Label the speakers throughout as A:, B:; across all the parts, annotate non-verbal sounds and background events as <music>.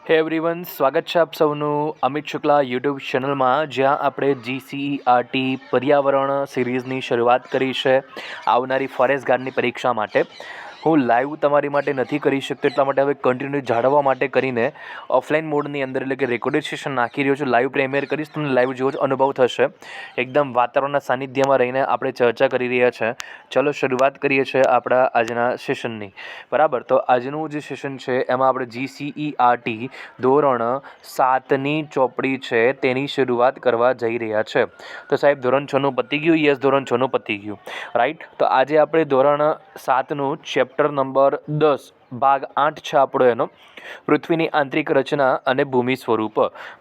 A: હે એવરીવન સ્વાગત છે આપ સૌનું અમિત શુક્લા યુટ્યુબ ચેનલમાં જ્યાં આપણે જીસીઈઆરટી પર્યાવરણ સિરીઝની શરૂઆત કરી છે આવનારી ફોરેસ્ટ ગાર્ડની પરીક્ષા માટે. હું લાઈવ તમારી માટે નથી કરી શકતો, એટલા માટે હવે કન્ટિન્યુ જાળવવા માટે કરીને ઓફલાઈન મોડની અંદર એટલે કે રેકોર્ડેડ સેશન નાખી રહ્યો છું. લાઈવ પ્રેમિયર કરીશ, તમને લાઈવ જેવો જ અનુભવ થશે. એકદમ વાતાવરણના સાનિધ્યમાં રહીને આપણે ચર્ચા કરી રહ્યા છે. ચલો, શરૂઆત કરીએ છીએ આપણા આજના સેશનની બરાબર? તો આજનું જે સેશન છે, એમાં આપણે જીસીઈઆરટી ધોરણ સાતની ચોપડી છે, તેની શરૂઆત કરવા જઈ રહ્યા છે. તો સાહેબ, ધોરણ છનું પતી ગયું? યસ ધોરણ છનું પતી ગયું. રાઈટ તો આજે આપણે ધોરણ સાતનું ચેપ્ટર નંબર દસ. ભાગ આઠ છે આપણો એનો. પૃથ્વીની આંતરિક રચના અને ભૂમિ સ્વરૂપ.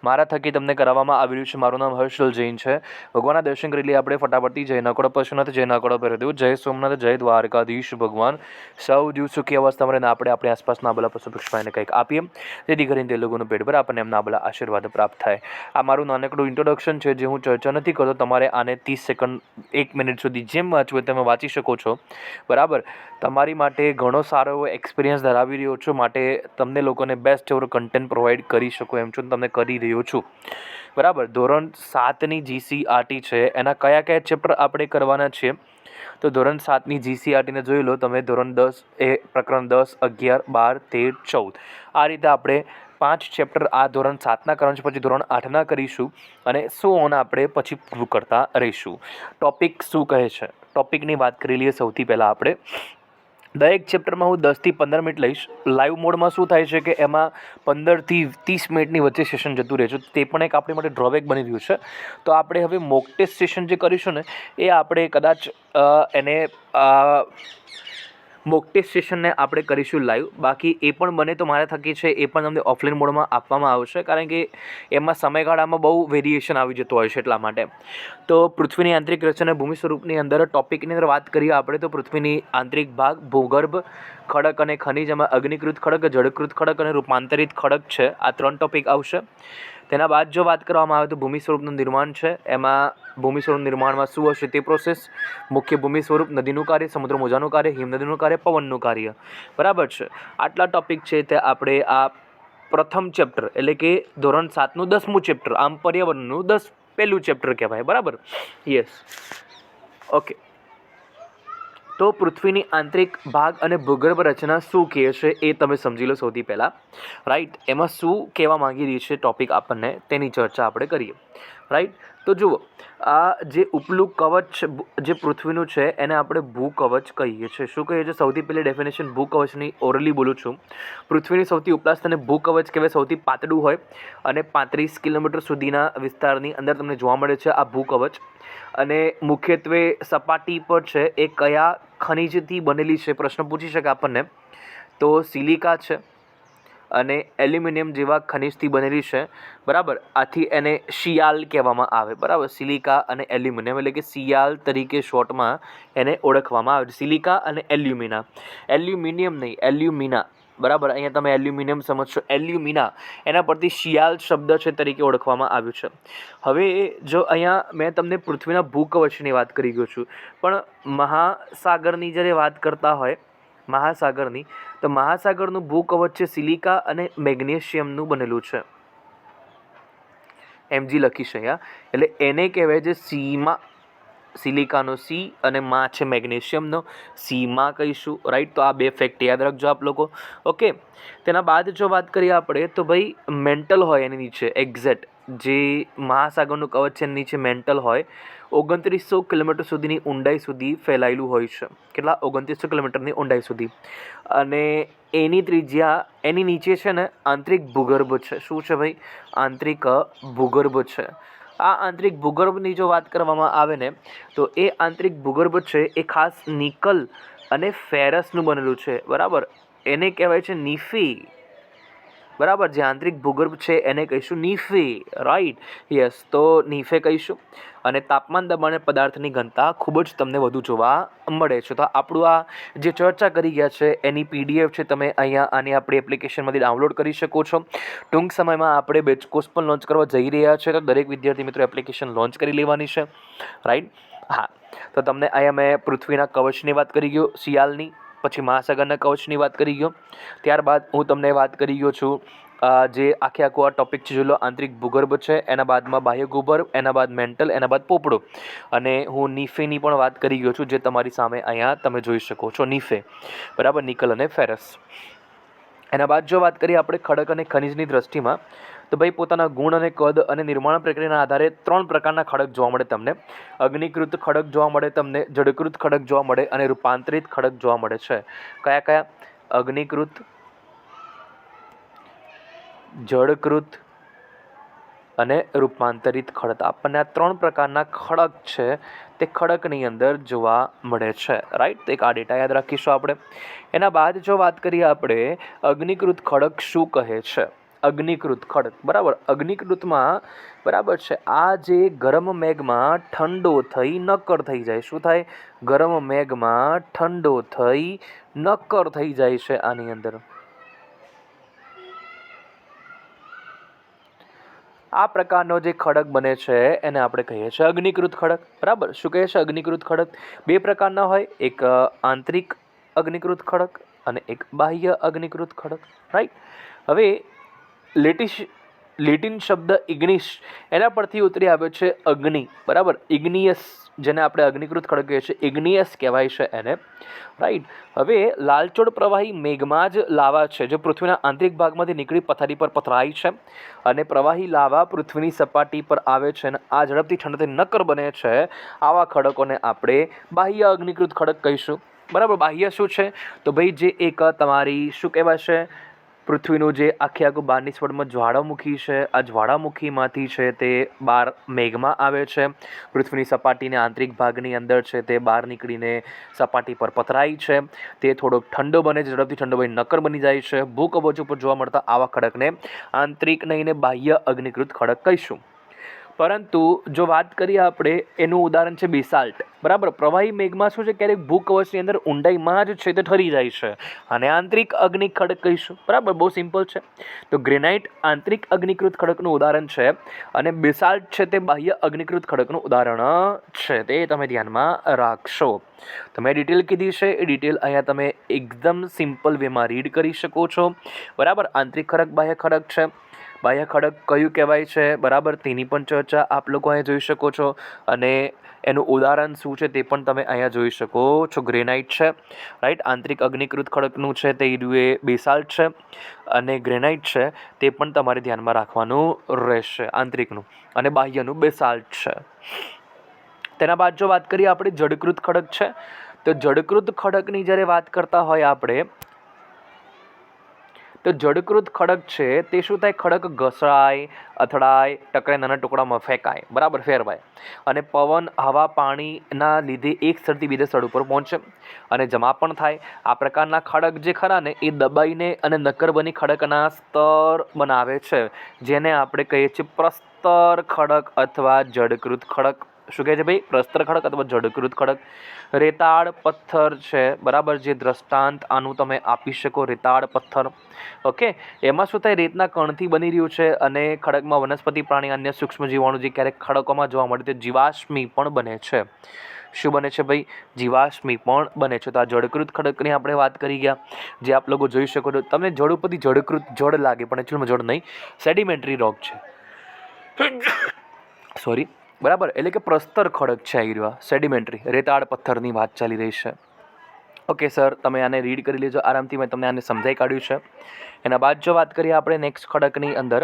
A: મારા થકી તમને કરાવવામાં આવી રહ્યું છે, મારું નામ હર્ષલ જૈન છે. ભગવાનના દર્શન કરી લઈએ આપણે ફટાફટથી. જય નકોડો પશુનાથ, જય નાકોડા દેવું જય સોમનાથ, જય દ્વારકાધીશ ભગવાન. સૌ જીવ સુખી અવસ્થામાં રહીને આપણે આપણી આસપાસના આવેલા પશુ પક્ષીઓને કંઈક આપીએ. જેથી કરીને તે લોકોનું પેટ પર આપણને એમના આવેલા આશીર્વાદ પ્રાપ્ત થાય. આ મારું નાનકડું ઇન્ટ્રોડક્શન છે, જે હું ચર્ચા નથી કરતો, તમારે આને ત્રીસ સેકન્ડ એક મિનિટ સુધી જેમ વાંચવું તમે વાંચી શકો છો. બરાબર? તમારી માટે ઘણો સારો એવો એક્સપિરિયન્સ ધરાવી રહ્યો છું, માટે તમને લોકોને બેસ્ટ એવો કન્ટેન્ટ પ્રોવાઈડ કરી શકો એમ છું તમને કરી રહ્યો છું. બરાબર? ધોરણ સાતની જીસીઆરટી છે. એના કયા કયા ચેપ્ટર આપણે કરવાના છીએ તો ધોરણ સાતની જીસીઆરટીને જોઈ લો, તમે ધોરણ દસ એ પ્રકરણ દસ, અગિયાર, બાર, તેર, ચૌદ. આ રીતે આપણે પાંચ ચેપ્ટર આ ધોરણ સાતના છે, પછી ધોરણ આઠના કરીશું અને સો ઓન આપણે પછી પૂરું કરતા રહીશું. ટોપિક શું કહે છે? ટોપિકની વાત કરી લઈએ સૌથી પહેલાં આપણે. દરેક ચેપ્ટરમાં હું દસથી પંદર મિનિટ લઈશ. લાઈવ મોડમાં શું થાય છે કે એમાં પંદરથી ત્રીસ મિનિટની વચ્ચે સેશન જતું રહે છે. તે પણ એક આપણી માટે ડ્રોબેક બની રહ્યું છે. તો આપણે હવે મોક ટેસ્ટ સેશન જે કરીશું ને, એ આપણે કદાચ એને મોક ટેસ્ટ સેશનને આપણે કરીશું લાઈવ. બાકી એ પણ બને તો મારા થકી છે, એ પણ તમને ઓફલાઈન મોડમાં આપવામાં આવશે, કારણ કે એમાં સમયગાળામાં બહુ વેરિએશન આવી જતું હોય છે એટલા માટે. તો પૃથ્વીની આંતરિક રચના ભૂમિ સ્વરૂપની અંદર ટોપિકની અંદર વાત કરીએ આપણે, તો પૃથ્વીની આંતરિક ભાગ ભૂગર્ભ ખડક અને ખનિજ એમાં અગ્નિકૃત ખડક, જળકૃત ખડક અને રૂપાંતરિત ખડક છે. આ ત્રણ ટોપિક આવશે. તેના બાદ જો વાત કરવામાં આવે તો ભૂમિ સ્વરૂપનું નિર્માણ છે. એમાં ભૂમિ સ્વરૂપ નિર્માણમાં શું હશે તે પ્રોસેસ મુખ્ય ભૂમિ સ્વરૂપ, નદીનું કાર્ય, સમુદ્ર મોજાનું કાર્ય, હિમનદીનું કાર્ય, પવનનું કાર્ય. બરાબર છે. આટલા ટોપિક છે તે આપણે આ પ્રથમ ચેપ્ટર એટલે કે ધોરણ સાતનું દસમું ચેપ્ટર આમ પર્યાવરણનું દસ પહેલું ચેપ્ટર કહેવાય. બરાબર? યસ ઓકે તો પૃથ્વીની આંતરિક ભાગ અને ભૂગર્ભ રચના શું કહે છે એ તમે સમજી લો સૌથી પહેલાં. રાઈટ એમાં શું કહેવા માંગી રહી છે ટોપિક આપણને તેની ચર્ચા આપણે કરીએ. રાઈટ તો જુઓ, આ જે ઉપલું કવચ જે પૃથ્વીનું છે એને આપણે ભૂકવચ કહીએ છીએ. શું કહીએ છીએ? સૌથી પહેલી ડેફિનેશન ભૂકવચની ઓરલી બોલું છું. પૃથ્વીની સૌથી ઉપલા સ્થાને ભૂકવચ કહેવાય સૌથી પાતળું હોય અને પાંત્રીસ કિલોમીટર સુધીના વિસ્તારની અંદર તમને જોવા મળે છે આ ભૂકવચ. અને મુખ્યત્વે સપાટી પર છે એ કયા ખનિજથી બનેલી છે? પ્રશ્ન પૂછી શકે આપણને. તો સિલિકા છે અને એલ્યુમિનિયમ જેવા ખનિજથી બનેલી છે. બરાબર? આથી એને શિયાલ કહેવામાં આવે. બરાબર? સિલિકા અને એલ્યુમિનિયમ એટલે કે શિયાલ તરીકે શોર્ટમાં એને ઓળખવામાં આવે સિલિકા અને એલ્યુમિના. એલ્યુમિનિયમ નહીં, એલ્યુમિના. બરાબર? અહીંયા તમે એલ્યુમિનિયમ સમજશો. એલ્યુમિના, એના પરથી શિયાલ શબ્દ છે તરીકે ઓળખવામાં આવ્યું છે. હવે જો અહીંયા મેં તમને પૃથ્વીના ભૂકવચની વાત કરી ગયો છું, પણ મહાસાગરની જ્યારે વાત કરતા હોય, મહાસાગરની, તો મહાસાગરનું ભૂકવચ છે સિલિકા અને મેગ્નેશિયમનું બનેલું છે. એમજી લખીશ અહીંયા. એટલે એને કહેવાય છે સીમાં. સિલિકાનો સી અને માં છે મેગ્નેશિયમનો સીમાં કહીશું રાઈટ તો આ બે ફેક્ટ યાદ રાખજો આપ લોકો. ઓકે તેના બાદ જો વાત કરીએ આપણે, તો ભાઈ મેન્ટલ હોય એની નીચે એક્ઝેક્ટ જે મહાસાગરનું કવચ છે એની નીચે મેન્ટલ હોય, ઓગણત્રીસો કિલોમીટર સુધીની ઊંડાઈ સુધી ફેલાયેલું હોય છે. કેટલા? ઓગણત્રીસો કિલોમીટરની ઊંડાઈ સુધી. અને એની ત્રિજ્યા, એની નીચે છે ને આંતરિક ભૂગર્ભ છે. શું છે ભાઈ? આંતરિક ભૂગર્ભ છે. આ આંતરિક ભૂગર્ભની જો વાત કરવામાં આવે ને, તો એ આંતરિક ભૂગર્ભ છે, એ ખાસ નિકલ અને ફેરસનું બનેલું છે, બરાબર? એને કહેવાય છે નિફી. બરાબર, જે આંતરિક ભૂગર્ભ છે એને કહીશું નીફે રાઈટ યસ તો નીફે કહીશું. અને તાપમાન દબાણ પદાર્થની ઘનતા ખૂબ જ તમને વધુ જોવા મળે છે. તો આપણું આ જે ચર્ચા કરી ગયા છે, એની પીડીએફ છે તમે અહીંયા આની આપણી એપ્લિકેશનમાંથી ડાઉનલોડ કરી શકો છો. ટૂંક સમયમાં આપણે બેચ કોર્સ પણ લોન્ચ કરવા જઈ રહ્યા છે. તો દરેક વિદ્યાર્થી મિત્રો એપ્લિકેશન લોન્ચ કરી લેવાની છે રાઈટ હા, તો તમને અહીંયા મેં પૃથ્વીના કવચની વાત કરી ગયો, શિયાળની. પછી મહાસાગરના કવચની વાત કરી ગયો. ત્યારબાદ હું તમને વાત કરી ગયો છું જે આખે આખું આ ટોપિક છે જોલો આંતરિક ભૂગર્ભ છે, એના બાદમાં બાહ્ય ભૂગર્ભ એના બાદ મેન્ટલ એના બાદ પોપડો. અને હું નીફેની પણ વાત કરી ગયો છું, જે તમારી સામે અહીંયા તમે જોઈ શકો છો, નીફે. બરાબર? નિકલ અને ફેરસ. એના બાદ જો વાત કરીએ આપણે ખડક અને ખનિજની દ્રષ્ટિમાં તો ભાઈ, પોતાના ગુણ અને કદ અને નિર્માણ પ્રક્રિયાના આધારે ત્રણ પ્રકારના ખડક જોવા મળે તમને. અગ્નિકૃત ખડક જોવા મળે તમને જડકૃત ખડક જોવા મળે અને રૂપાંતરિત ખડક જોવા મળે છે. કયા કયા? અગ્નિકૃત, જળકૃત અને રૂપાંતરિત ખડક. આપણને આ ત્રણ પ્રકારના ખડક છે તે ખડકની અંદર જોવા મળે છે. રાઈટ એક આ ડેટા યાદ રાખીશું આપણે. એના બાદ જો વાત કરીએ આપણે, અગ્નિકૃત ખડક શું કહે છે? અગ્નિકૃત ખડક. બરાબર? અગ્નિકૃતમાં બરાબર છે. આ જે ગરમ મેઘમાં ઠંડો થઈ નક્કર થઈ જાય. શું થાય? ગરમ મેઘમાં ઠંડો થઈ નક્કર થઈ જાય છે આની અંદર. આ પ્રકારનો જે ખડક બને છે એને આપણે કહીએ છીએ અગ્નિકૃત ખડક. બરાબર? શું કહે છે અગ્નિકૃત ખડક? બે પ્રકારના હોય. એક આંતરિક અગ્નિકૃત ખડક અને એક બાહ્ય અગ્નિકૃત ખડક. રાઈટ હવે લેટિશ લેટિન શબ્દ ઇગ્નિશ એના પરથી ઉતરી આવ્યો છે અગ્નિ. બરાબર? ઇગ્નિયસ, જેને આપણે અગ્નિકૃત ખડક કહીએ છીએ. ઇગ્નિયસ કહેવાય છે એને. રાઈટ હવે લાલચોળ પ્રવાહી મેઘમાં જ લાવા છે, જે પૃથ્વીના આંતરિક ભાગમાંથી નીકળી પથારી પર પથરાય છે અને પ્રવાહી લાવા પૃથ્વીની સપાટી પર આવે છે અને આ ઝડપથી ઠંડથી નક્કર બને છે. આવા ખડકોને આપણે બાહ્ય અગ્નિકૃત ખડક કહીશું. બરાબર? બાહ્ય શું છે? તો ભાઈ, જે એક તમારી શું કહેવાશે? પૃથ્વીનું જે આખે આખું બહારની સ્વરમાં જ્વાળામુખી છે, આ જ્વાળામુખીમાંથી છે તે બહાર મેઘમાં આવે છે. પૃથ્વીની સપાટીને આંતરિક ભાગની અંદર છે તે બહાર નીકળીને સપાટી પર પથરાય છે. તે થોડોક ઠંડો બને છે, ઝડપથી ઠંડો બની નક્કર બની જાય છે. ભૂકબજ ઉપર જોવા મળતા આવા ખડકને આંતરિક નહીં ને બાહ્ય અગ્નિકૃત ખડક કહીશું. પરંતુ જો વાત કરીએ આપણે, એનું ઉદાહરણ છે બિસાલ્ટ. બરાબર? પ્રવાહી મેઘમાં શું છે? ક્યારેક ભૂકવચની અંદર ઊંડાઈમાં જ છે તે ઠરી જાય છે. અને આંતરિક અગ્નિ ખડક કહીશું. બરાબર? બહુ સિમ્પલ છે. તો ગ્રેનાઇટ આંતરિક અગ્નિકૃત ખડકનું ઉદાહરણ છે અને બેસાલ્ટ છે તે બાહ્ય અગ્નિકૃત ખડકનું ઉદાહરણ છે. તે તમે ધ્યાનમાં રાખશો. તો મેં ડિટેલ કીધી છે. એ ડિટેલ અહીંયા તમે એકદમ સિમ્પલ વેમાં રીડ કરી શકો છો. બરાબર? આંતરિક ખડક બાહ્ય ખડક છે. બાહ્ય ખડક કયું કહેવાય છે? બરાબર? તેની પણ ચર્ચા આપ લોકો અહીંયા જોઈ શકો છો. અને એનું ઉદાહરણ શું છે તે પણ તમે અહીંયા જોઈ શકો છો. ગ્રેનાઇટ છે રાઈટ આંતરિક અગ્નિકૃત ખડકનું છે તે એ બેસાલ્ટ છે. અને ગ્રેનાઇટ છે તે પણ તમારે ધ્યાનમાં રાખવાનું રહેશે, આંતરિકનું. અને બાહ્યનું બેસાલ્ટ છે. તેના બાદ જો વાત કરીએ આપણે જડકૃત ખડક છે, તો જડકૃત ખડકની જ્યારે વાત કરતા હોય આપણે તો જડકૃત ખડક છે, તે શું થાય? ખડક ઘસાય, અથડાય, ટકરાય, નાના ટુકડામાં ફેંકાય. બરાબર ફેરવાય અને પવન, હવા, પાણીના લીધે એક સ્થળથી બીજા સ્થળ ઉપર પહોંચે. અને જમા પણ થાય. આ પ્રકારના ખડક જે ખરા ને, એ દબાઈને અને નક્કર બની ખડકના સ્તર બનાવે છે. જેને આપણે કહીએ છીએ પ્રસ્તર ખડક અથવા જડકૃત ખડક. શું કહે છે ભાઈ? પ્રસ્તર ખડક અથવા જડકૃત ખડક. રેતાળ પથ્થર છે, બરાબર? જે દ્રષ્ટાંત આનું તમે આપી શકો, રેતાળ પથ્થર. ઓકે? એમાં શું થાય? રેતના કણથી બની રહ્યું છે અને ખડકમાં વનસ્પતિ, પ્રાણી, અન્ય સૂક્ષ્મ જીવાણુ જે ક્યારેક ખડકોમાં જોવા મળે તે જીવાશ્મી પણ બને છે. શું બને છે ભાઈ? જીવાશ્મી પણ બને છે. તો આ જળકૃત ખડકની આપણે વાત કરી ગયા. જે આપ લોકો જોઈ શકો છો. તમને જળ ઉપરથી જળકૃત જળ લાગે, પણ એકચ્યુઅલમાં જળ નહીં. સેડિમેન્ટરી રોગ છે. <coughs> સોરી બરાબર? એટલે કે પ્રસ્તર ખડક છે આ રહ્યો સેડિમેન્ટરી રેતાળ પથ્થરની વાત ચાલી રહી છે. ઓકે સર તમે આને રીડ કરી લેજો, આરામથી મેં તમને આને સમજાઈ કાઢ્યું છે. એના બાદ જો વાત કરીએ આપણે નેક્સ્ટ ખડકની અંદર,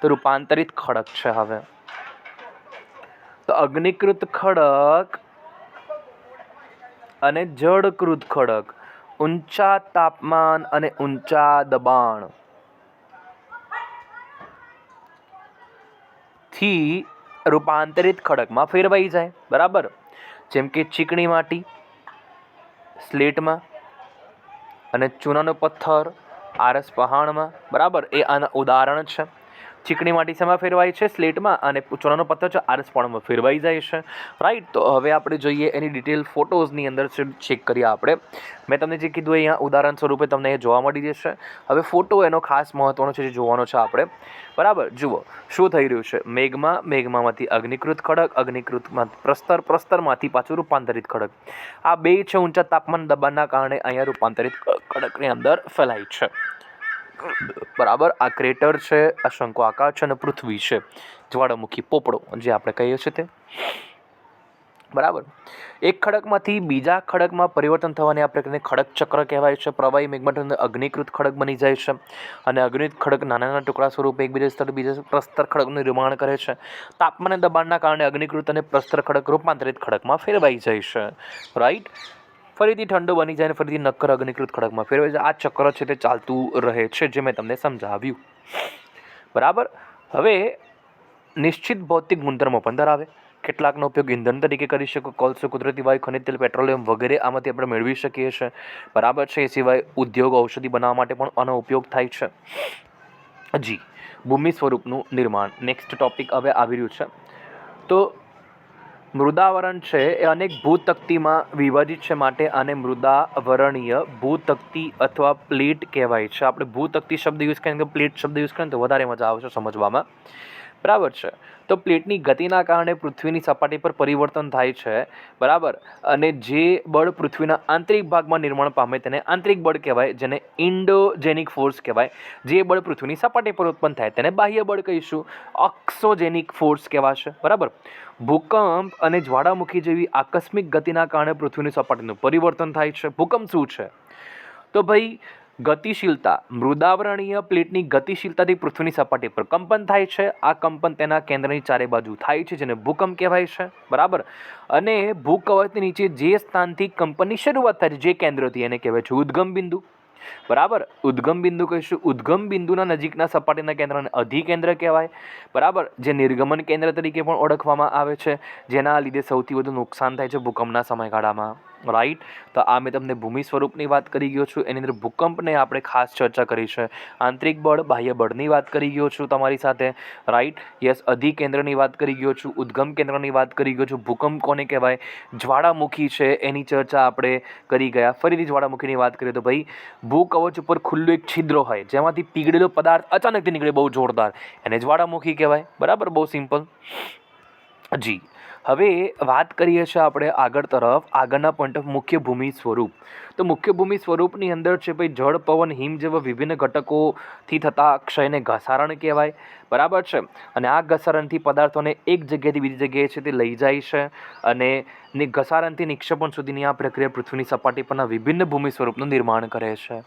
A: તો રૂપાંતરિત ખડક છે હવે. તો અગ્નિકૃત ખડક અને જળકૃત ખડક, ઊંચા તાપમાન અને ઊંચા દબાણ. થી રૂપાંતરિત ખડકમાં ફેરવાઈ જાય. બરાબર? જેમ કે ચીકણી માટી, સ્લેટમાં અને ચૂનાનો પથ્થર, આરસ પહાણમાં. બરાબર? એ આના ઉદાહરણ છે. ચીકણી માટી શેમાં ફેરવાય છે? સ્લેટમાં અને ચોરાનો પથ્થર છે? આરસ પહાણમાં ફેરવાઈ જાય છે. રાઈટ તો હવે આપણે જોઈએ એની ડિટેલ ફોટોઝની અંદર ચેક કરીએ આપણે. મેં તમને જે કીધું અહીંયા, ઉદાહરણ સ્વરૂપે તમને એ જોવા મળી જશે. હવે ફોટો એનો ખાસ મહત્ત્વનો છે, જે જોવાનો છે આપણે. બરાબર? જુઓ, શું થઈ રહ્યું છે? મેઘમાં મેઘમાંથી અગ્નિકૃત ખડક, અગ્નિકૃતમાં પ્રસ્તર, પ્રસ્તરમાંથી પાછું રૂપાંતરિત ખડક. આ બે છે ઊંચા તાપમાન દબાણના કારણે અહીંયા રૂપાંતરિત ખડકની અંદર ફેલાય છે. બરાબર, આ ક્રેટર છે, આ શંકુ આકાર છે અને પૃથ્વી છે. જ્વાળામુખી પોપડો, જે આપણે કહીએ છીએ તે. બરાબર. એક ખડકમાંથી બીજા ખડકમાં પરિવર્તન થવાની આ પ્રક્રિયાને ખડક ચક્ર કહેવાય છે. પ્રવાહી મેઘમાંથી અગ્નિકૃત ખડક બની જાય છે અને અગ્નિત ખડક નાના નાના ટુકડા સ્વરૂપે એકબીજા સ્તર બીજા પ્રસ્તર ખડકનું નિર્માણ કરે છે. તાપમાન દબાણના કારણે અગ્નિકૃત અને પ્રસ્તર ખડક રૂપાંતરિત ખડકમાં ફેરવાઈ જાય છે. રાઈટ ફરીથી ઠંડો બની જાય અને ફરીથી નક્કર અગ્નિકૃત ખડકમાં ફેરવે છે આ ચક્ર છે તે ચાલતું રહે છે જે મેં તમને સમજાવ્યું. બરાબર? હવે નિશ્ચિત ભૌતિક ગુણધર્મો પણ ધરાવે. કેટલાકનો ઉપયોગ ઇંધણ તરીકે કરી શકો, કોલસો, કુદરતી વાયુ, ખનિજ તેલ, પેટ્રોલિયમ વગેરે આમાંથી આપણે મેળવી શકીએ છીએ. બરાબર છે, એ સિવાય ઉદ્યોગ ઔષધિ બનાવવા માટે પણ આનો ઉપયોગ થાય છે. જી, ભૂમિ સ્વરૂપનું નિર્માણ. નેક્સ્ટ ટોપિક હવે આવી રહ્યું છે. તો મૃદાવરણ છે એ અનેક ભૂતકતીમાં વિભાજિત છે માટે આને મૃદાવરણીય ભૂતકતી અથવા પ્લેટ કહેવાય છે. આપણે ભૂતકતી શબ્દ યુઝ કરીએ તો પ્લેટ શબ્દ યુઝ કરીએ તો વધારે મજા આવશે સમજવામાં. બરાબર છે. તો પ્લેટની ગતિના કારણે પૃથ્વીની સપાટી પર પરિવર્તન થાય છે. બરાબર? અને જે બળ પૃથ્વીના આંતરિક ભાગમાં નિર્માણ પામે તેને આંતરિક બળ કહેવાય, જેને ઇન્ડોજેનિક ફોર્સ કહેવાય. જે બળ પૃથ્વીની સપાટી પર ઉત્પન્ન થાય તેને બાહ્ય બળ કહીશું. ઓક્સોજેનિક ફોર્સ કહેવાશે. બરાબર? ભૂકંપ અને જ્વાળામુખી જેવી આકસ્મિક ગતિના કારણે પૃથ્વીની સપાટીનું પરિવર્તન થાય છે. ભૂકંપ શું છે? તો ભાઈ ગતિશીલતા. મૃદાવરણીય પ્લેટની ગતિશીલતાથી પૃથ્વીની સપાટી પર કંપન થાય છે. આ કંપન તેના કેન્દ્રની ચારે બાજુ થાય છે, જેને ભૂકંપ કહેવાય છે. બરાબર? અને ભૂકવચની નીચે જે સ્થાનથી કંપનની શરૂઆત થાય છે, જે કેન્દ્રથી એને કહેવાય છે ઉદ્ગમ બિંદુ. બરાબર? ઉદ્ગમ બિંદુ કહીશું. ઉદ્ગમ બિંદુના નજીકના સપાટીના કેન્દ્રને અધિકેન્દ્ર કહેવાય. બરાબર? જે નિર્ગમન કેન્દ્ર તરીકે પણ ઓળખવામાં આવે છે. જેના લીધે સૌથી વધુ નુકસાન થાય છે ભૂકંપના સમયગાળામાં. રાઈટ તો આ મેં તમને ભૂમિ સ્વરૂપની વાત કરી ગયો છું. એની અંદર ભૂકંપને આપણે ખાસ ચર્ચા કરી છે. આંતરિક બળ, બાહ્ય બળની વાત કરી ગયો છું તમારી સાથે. રાઈટ યસ અધિકેન્દ્રની વાત કરી ગયો છું. ઉદ્ગમ કેન્દ્રની વાત કરી ગયો છું. ભૂકંપ કોને કહેવાય? જ્વાળામુખી છે. એની ચર્ચા આપણે કરી ગયા. ફરીથી જ્વાળામુખીની વાત કરીએ તો ભાઈ ભૂકવચ ઉપર ખુલ્લું એક છિદ્ર હોય. જેમાંથી પીગળેલો પદાર્થ અચાનકથી નીકળે, બહુ જોરદાર. એને જ્વાળામુખી કહેવાય. બરાબર? બહુ સિમ્પલ જી. હવે વાત કરીએ છીએ આપણે આગળ તરફ, આગળના પોઈન્ટ ઓફ મુખ્ય ભૂમિ સ્વરૂપ. તો મુખ્ય ભૂમિ સ્વરૂપની અંદર છે ભાઈ, જળ, પવન, હિમ જેવા વિભિન્ન ઘટકોથી થતા ક્ષયને ઘસારણ કહેવાય. બરાબર છે? અને આ ઘસારણથી પદાર્થોને એક જગ્યાએથી બીજી જગ્યાએ છે તે લઈ જાય છે અને ઘસારણથી નિક્ષેપણ સુધીની આ પ્રક્રિયા પૃથ્વીની સપાટી પરના વિભિન્ન ભૂમિ સ્વરૂપનું નિર્માણ કરે છે.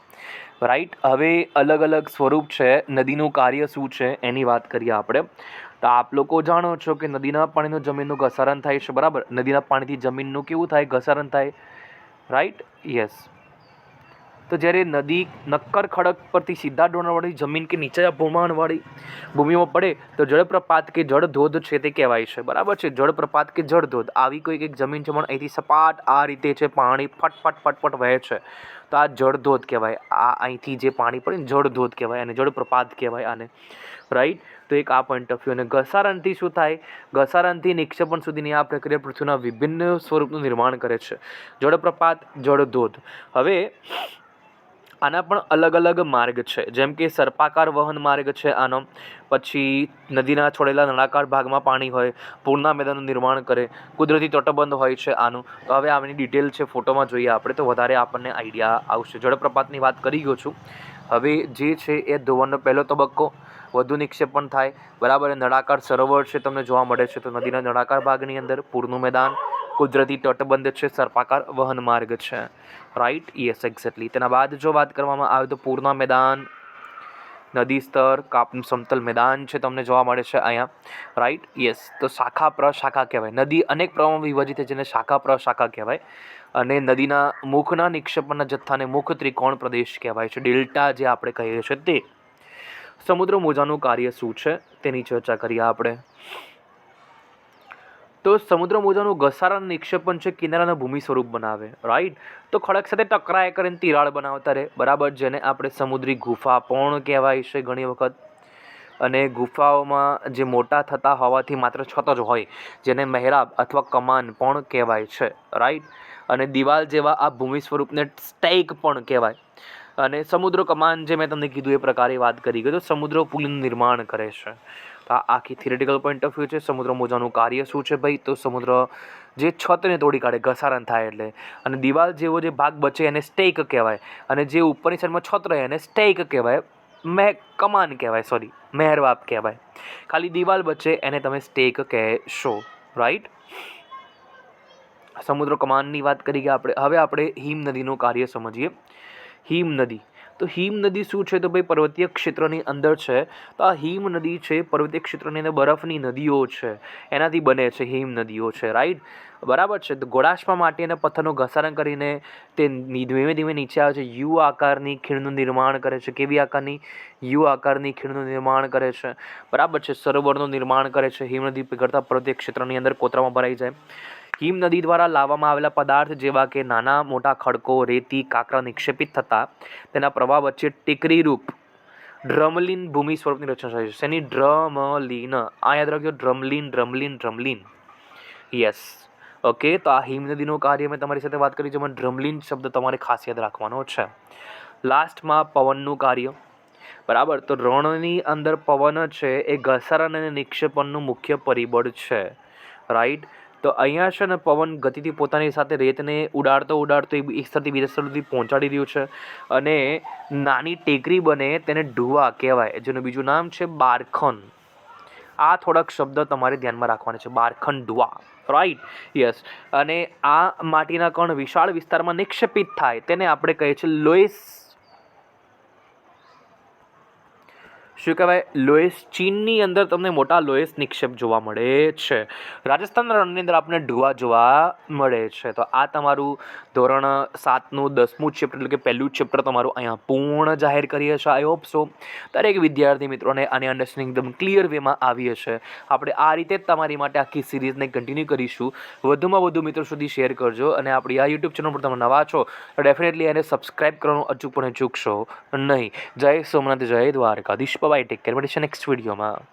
A: રાઈટ હવે અલગ અલગ સ્વરૂપ છે. નદીનું કાર્ય શું છે? એની વાત કરીએ આપણે. તો આપ લોકો જાણો છો કે નદીના પાણીનું જમીનનું ઘસારણ થાય છે, બરાબર? નદીના પાણીથી જમીનનું કેવું થાય? ઘસારણ થાય. રાઈટ યસ તો જ્યારે નદી નક્કર ખડક પરથી સીધા ડોણાવાળી જમીન કે નીચે ભૂમાણવાળી ભૂમિમાં પડે, તો જળપ્રપાત કે જળધોધ છે તે કહેવાય છે. બરાબર છે? જળપ્રપાત કે જળધોધ, આવી કોઈક એક જમીન છે, પણ અહીંથી સપાટ આ રીતે છે, પાણી ફટફટ ફટફટ વહે છે. તો આ જળધોધ કહેવાય. આ અહીંથી જે પાણી પડે ને જળધોધ કહેવાય, અને જળપ્રપાત કહેવાય આને. રાઈટ તો એક આ પોઈન્ટ ઓફ વ્યૂ અને ઘસારણથી શું થાય? ઘસારણથી નિક્ષેપણ સુધીની આ પ્રક્રિયા પૃથ્વીના વિભિન્ન સ્વરૂપનું નિર્માણ કરે છે. જળપ્રપાત, જળધોધ. હવે, આના પણ અલગ અલગ માર્ગ છે. જેમ કે સર્પાકાર વહન માર્ગ છે આનો. પછી નદીના છોડેલા નળાકાર ભાગમાં પાણી હોય, પૂરના મેદાનનું નિર્માણ કરે, કુદરતી તટબંધ હોય છે આનું. તો હવે આની ડિટેલ છે ફોટોમાં જોઈએ આપણે, તો વધારે આપણને આઈડિયા આવશે. જળપ્રપાતની વાત કરી ગયો છું. હવે જે છે એ ધોવાનો પહેલો તબક્કો. વધુ નિક્ષેપણ થાય. બરાબર નળાકાર સરોવર છે તમને જોવા મળે છે. તો નદીના નળાકાર ભાગની અંદર પૂરનું મેદાન, કુદરતી તટબંધ છે, સર્પાકાર વહન માર્ગ છે. રાઈટ યસ એક્ઝેક્ટલી તેના બાદ જો વાત કરવામાં આવે તો પૂરના મેદાન, નદી સ્તર, કાપનું સમતલ મેદાન છે તમને જોવા મળે છે અહીંયા. રાઈટ યસ તો શાખા પ્રશાખા કહેવાય. નદી અનેક પ્રમાણમાં વિભાજિત છે જેને શાખા પ્રશાખા કહેવાય. અને નદીના મુખના નિક્ષેપણના જથ્થાને મુખ ત્રિકોણ પ્રદેશ કહેવાય છે. ડેલ્ટા જે આપણે કહીએ છીએ તે. સમુદ્ર મોજાનું કાર્ય શું છે તેની ચર્ચા કરીએ આપણે. તો સમુદ્ર મોજાનું ઘસારા નિક્ષેપણ છે કિનારાના ભૂમિ સ્વરૂપ બનાવે રાઈટ તો ખડક સાથે ટકરાય કરીને તિરાડ બનાવતા રહે, બરાબર? જેને આપણે સમુદ્રી ગુફા પણ કહેવાય છે ઘણી વખત. અને ગુફાઓમાં જે મોટા થતા હોવાથી માત્ર છત જ હોય, જેને મહેરાબ અથવા કમાન પણ કહેવાય છે રાઈટ અને દિવાલ જેવા આ ભૂમિ સ્વરૂપને સ્ટેક પણ કહેવાય. અને સમુદ્ર કમાન જે મેં તમને કીધું એ પ્રકારે વાત કરી ગયો તો સમુદ્ર પુલનું નિર્માણ કરે છે. તો આ આખી થિયરેટિકલ પોઈન્ટ ઓફ વ્યૂ છે. સમુદ્ર મોજાનું કાર્ય શું છે ભાઈ? તો સમુદ્ર જે છતને તોડી કાઢે, ઘસારણ થાય એટલે. અને દિવાલ જેવો જે ભાગ બચે એને સ્ટેક કહેવાય. અને જે ઉપરની સાઈડમાં છત રહે એને સ્ટેક કહેવાય. મેહ, કમાન કહેવાય સોરી મહેરવાપ કહેવાય. ખાલી દિવાલ બચે એને તમે સ્ટેક કહેશો રાઈટ સમુદ્ર કમાનની વાત કરી કે આપણે, હવે આપણે હિમ નદીનું કાર્ય સમજીએ. હિમ નદી. તો હિમ નદી શું છે? તો ભાઈ પર્વતીય ક્ષેત્રની અંદર છે. તો આ હિમ નદી છે પર્વતીય ક્ષેત્રની અંદર બરફની નદીઓ છે. એનાથી બને છે હિમ નદીઓ છે રાઈટ બરાબર છે? તો ગોળાશમાં માટી અને પથ્થરનું ઘસારણ કરીને તે ધીમે ધીમે નીચે આવે છે. યુ આકારની ખીણનું નિર્માણ કરે છે. કેવી આકારની? યુ આકારની ખીણનું નિર્માણ કરે છે. બરાબર છે? સરોવરનું નિર્માણ કરે છે. હિમ નદી પીગળતા પર્વતીય ક્ષેત્રની અંદર કોતરામાં ભરાઈ જાય. હિમ નદી દ્વારા લાવવામાં આવેલા પદાર્થ જેવા કે નાના, મોટા ખડકો, રેતી, કાંકરા નિક્ષેપિત થતા તેના પ્રવાહ વચ્ચે ટેકરી રૂપ ડ્રમલીન ભૂમિ સ્વરૂપની રચના થાય છે. શેની ડ્રમલીન? આ યાદ રાખજો, ડ્રમલિન, ડ્રમલીન, ડ્રમલિન. યસ. ઓકે, તો આ હિમ નદીનું કાર્ય મેં તમારી સાથે વાત કરી, જેમાં ડ્રમલીન શબ્દ તમારે ખાસ યાદ રાખવાનો છે. લાસ્ટમાં પવનનું કાર્ય. બરાબર, તો રણની અંદર પવન છે એ ઘસારણ અને નિક્ષેપણનું મુખ્ય પરિબળ છે. રાઈટ? તો અહીંયા છે ને પવન ગતિથી પોતાની સાથે રેતને ઉડાડતો ઉડાડતો એક સ્થળથી બીજા સ્થળ સુધી પહોંચાડી રહ્યું છે અને નાની ટેકરી બને તેને ઢુવા કહેવાય, જેનું બીજું નામ છે બારખન. આ થોડાક શબ્દ તમારે ધ્યાનમાં રાખવાના છે, બારખન ડુઆ રાઈટ યસ અને આ માટીના કણ વિશાળ વિસ્તારમાં નિક્ષેપિત થાય, તેને આપણે કહીએ છીએ લોએસ શું કહેવાય? લોએસ ચીનની અંદર તમને મોટા લોએસ નિક્ષેપ જોવા મળે છે. રાજસ્થાનના રણની અંદર આપણે ઢુવા જોવા મળે છે. તો આ તમારું ધોરણ સાતનું દસમું ચેપ્ટર એટલે કે પહેલું ચેપ્ટર તમારું અહીંયા પૂર્ણ જાહેર કરીએ છીએ આઈ હોપ સો દરેક વિદ્યાર્થી મિત્રોને આની અન્ડરસ્ટેન્ડિંગ એકદમ ક્લિયર વેમાં આવી હશે આપણે આ રીતે જ તમારી માટે આખી સિરીઝને કન્ટિન્યુ કરીશું. વધુમાં વધુ મિત્રો સુધી શેર કરજો અને આપણી આ યુટ્યુબ ચેનલ પર તમે નવા છો, તો ડેફિનેટલી એને સબસ્ક્રાઇબ કરવાનું અચૂકપણે ચૂકશો નહીં. જય સોમનાથ, જય દ્વારકાધીશ. બાય ટેક કેર મળીશું નેક્સ્ટ વિડીયોમાં